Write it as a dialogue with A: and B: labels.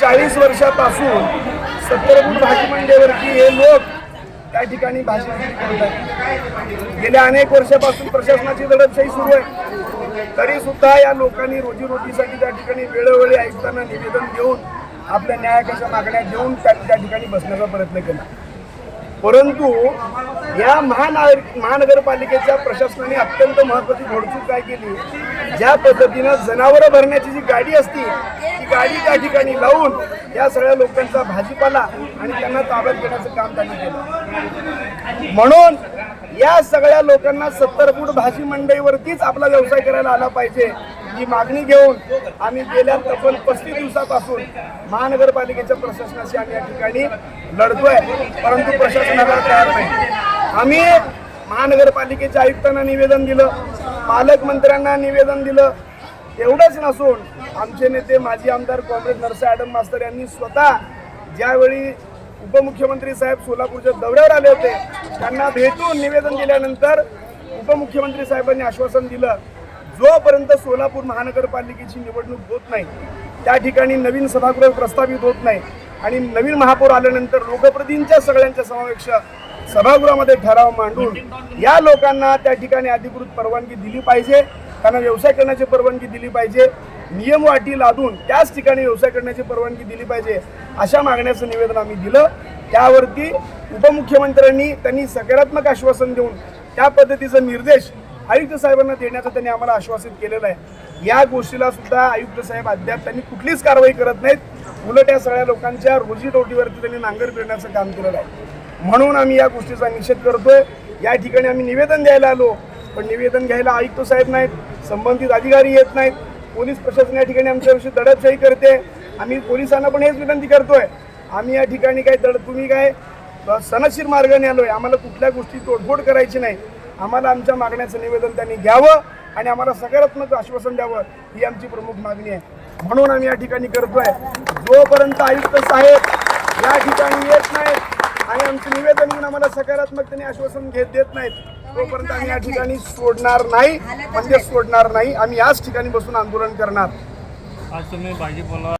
A: चाळीस वर्षापासून सत्तरभूत भाजी मंडईवरती हे लोक त्या ठिकाणी भाजी विक्री करत आहेत. गेल्या अनेक वर्षापासून प्रशासनाची दडपशाही सुरू आहे. तरी सुद्धा या लोकांनी रोजीरोटीसाठी त्या ठिकाणी वेळोवेळी आयुक्तांना निवेदन देऊन आपल्या न्यायाकाच्या मागण्या देऊन त्या त्या ठिकाणी बसण्याचा प्रयत्न केला. परंतु या महानगर महानगरपालिकेच्या प्रशासनाने अत्यंत महत्वाची घोडचूक काय केली? ज्या पद्धतीनं जनावरं भरण्याची जी गाडी असती ती गाडी त्या ठिकाणी लावून या सगळ्या लोकांचा भाजीपाला आणि त्यांना ताब्यात घेण्याचं काम त्यांनी केलं. म्हणून या सगळ्या लोकांना सत्तर फूट भाजी मंडईवरतीच आपला व्यवसाय करायला आला पाहिजे. ही मागणी घेऊन आम्ही गेल्या तब्बल पस्तीस दिवसापासून महानगरपालिकेच्या प्रशासनाशी आम्ही या ठिकाणी लढतोय परंतु प्रशासनाला तयार नाही. आम्ही महानगरपालिकेच्या आयुक्तांना निवेदन दिलं पालकमंत्र्यांना निवेदन दिलं. एवढंच नसून आमचे नेते माजी आमदार काँग्रेस नरसे ॲडम मास्तर यांनी स्वतः ज्यावेळी उपमुख्यमंत्री साहेब सोलापूरच्या दौऱ्यावर आले होते त्यांना भेटून निवेदन दिल्यानंतर उपमुख्यमंत्री साहेबांनी आश्वासन दिलं जोपर्यंत सोलापूर महानगरपालिकेची निवडणूक होत नाही त्या ठिकाणी नवीन सभागृह प्रस्तावित होत नाही आणि नवीन महापौर आल्यानंतर लोकप्रतिनिधींच्या सगळ्यांच्या समावेश सभागृहामध्ये ठराव मांडून या लोकांना त्या ठिकाणी अधिकृत परवानगी दिली पाहिजे. त्यांना व्यवसाय करण्याची परवानगी दिली पाहिजे. नियम वाटी लादून त्याच ठिकाणी व्यवसाय करण्याची परवानगी दिली पाहिजे अशा मागण्याचं निवेदन आम्ही दिलं. त्यावरती उपमुख्यमंत्र्यांनी त्यांनी सकारात्मक आश्वासन देऊन त्या पद्धतीचा निर्देश आयुक्त साहेबांना देण्याचं त्यांनी आम्हाला आश्वासित केलेलं आहे. या गोष्टीला सुद्धा आयुक्त साहेब अद्याप त्यांनी कुठलीच कारवाई करत नाहीत. उलट या सगळ्या लोकांच्या रोजीरोटीवरती त्यांनी नांगर फिरण्याचं काम केलेलं आहे. म्हणून आम्ही या गोष्टीचा निषेध करतोय. या ठिकाणी आम्ही निवेदन द्यायला आलो पण निवेदन घ्यायला आयुक्त साहेब नाहीत संबंधित अधिकारी येत नाहीत. पोलीस प्रशासन या ठिकाणी आमच्याविषयी दडपशाही करते. आम्ही पोलिसांना पण हेच विनंती करतोय. आम्ही या ठिकाणी काय दड तुम्ही काय सनशीर मार्गाने मार्गाने आलोय. आम्हाला कुठल्या गोष्टी तोडफोड करायची नाही. आम्हाला आमच्या मागण्याचं निवेदन त्यांनी घ्यावं आणि आम्हाला सकारात्मक आश्वासन द्यावं ही आमची प्रमुख मागणी आहे. म्हणून आम्ही या ठिकाणी करतोय. जोपर्यंत आयुक्त साहेब या ठिकाणी येत नाहीत आणि आमचं निवेदन म्हणून आम्हाला सकारात्मकतेने आश्वासन घेत देत नाहीत. तोपर्यंत आम्ही या ठिकाणी सोडणार नाही. म्हणजे सोडणार नाही. आम्ही याच ठिकाणी बसून आंदोलन करणार.
B: आज तुम्ही भाजीपाला